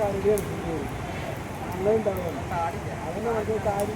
കരടി അങ്ങനെ ഉണ്ടാവുമല്ലോ അതിന് മറ്റേ താടി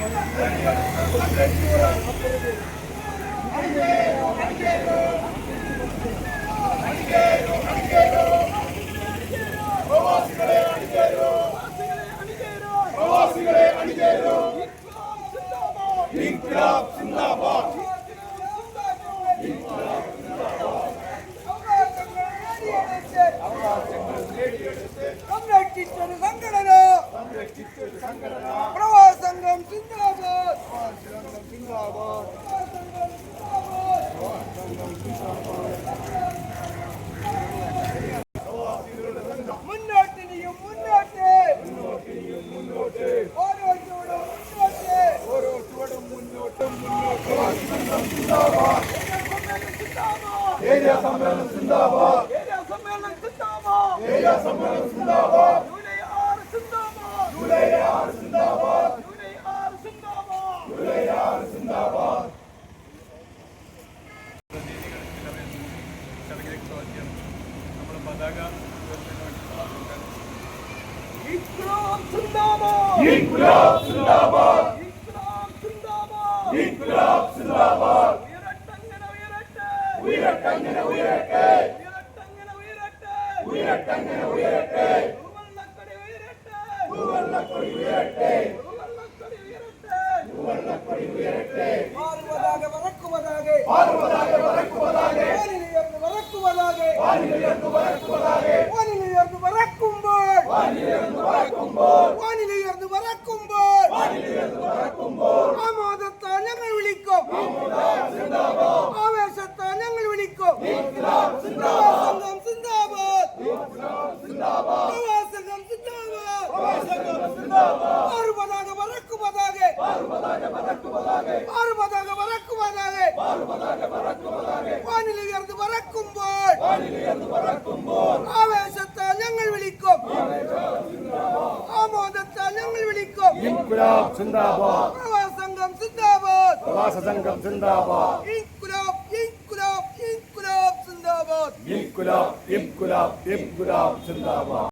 തോർത്തുകൊണ്ട് ആ സത്യത്തിന് സംരക്ഷിച്ചൊരു സംഘടന പ്രവാസംഘം സിന്ദാബാദ് മുന്നോട്ടിനിയും മുന്നോട്ട് ഓരോ ചൂടും മുന്നോട്ട് ഏരിയ സമ്മേളനം സിന്ദാബാദ് ഏരിയ സമ്മേളനം സിന്ദാബാദ് ജൂലൈ ആറ് ചടങ്ങിലേക്ക് സ്വാഗതം നമ്മുടെ പതാക ഉയർത്തുന്നതിന് വേണ്ടി ഇൻക്ലാബ് സിന്ദാബാദ് ഇൻകുലാബ് സിന്ദാബാദ് ഇൻക്ലാബ് സിന്ദാബാദ് ഇൻകുലാബ് സിന്ദാബാദ് ഉയരട്ടങ്ങനെ ഉയരട്ടെ ഉയരട്ടങ്ങനെ ഉയരട്ടെ ഉയരട്ടങ്ങനെ ഉയരട്ടെ ഉയരട്ടങ്ങനെ ഉയരട്ടെ ഭൂവള്ളക്കൊടി ഉയരട്ടെ ഭൂവള്ളക്കൊടി ഉയരട്ടെ ഭൂവള്ളക്കൊടി ഉയരട്ടെ ആറുപതാകെ വറക്കുപതാകെ പാർവതാകെ വരക്കുവതാകെ വാനിലുയർന്നു പറക്കുമ്പോൾ ആമോദത്താ ഞങ്ങൾ വിളിക്കും. ആവേശത്താ ഞങ്ങൾ വിളിക്കും. പ്രവാസംഘം സിന്ദാബാദ്. ആറ് പതാക വറക്കു പതാകെ ആറ് പതാക വറക്കു പതാകെ വാനിലുയർന്ന് വറക്കുമ്പോൾ ആവേശത്താ ഞങ്ങൾ വിളിക്കും ആമോദത്താ ഞങ്ങൾ വിളിക്കും ഇൻകുലാബ് സിന്ദാബാദ് പ്രവാസംഘം സിന്ദാബാദ് പ്രവാസ സംഘം സിന്ദാബാദ് ഇൻകുലാബ് ഇൻകുലാബ് ഇൻകുലാബ് സിന്ദാബാദ് ഇൻകുലാബ് ഇൻകുലാബ് ഇൻകുലാബ് സിന്ദാബാദ്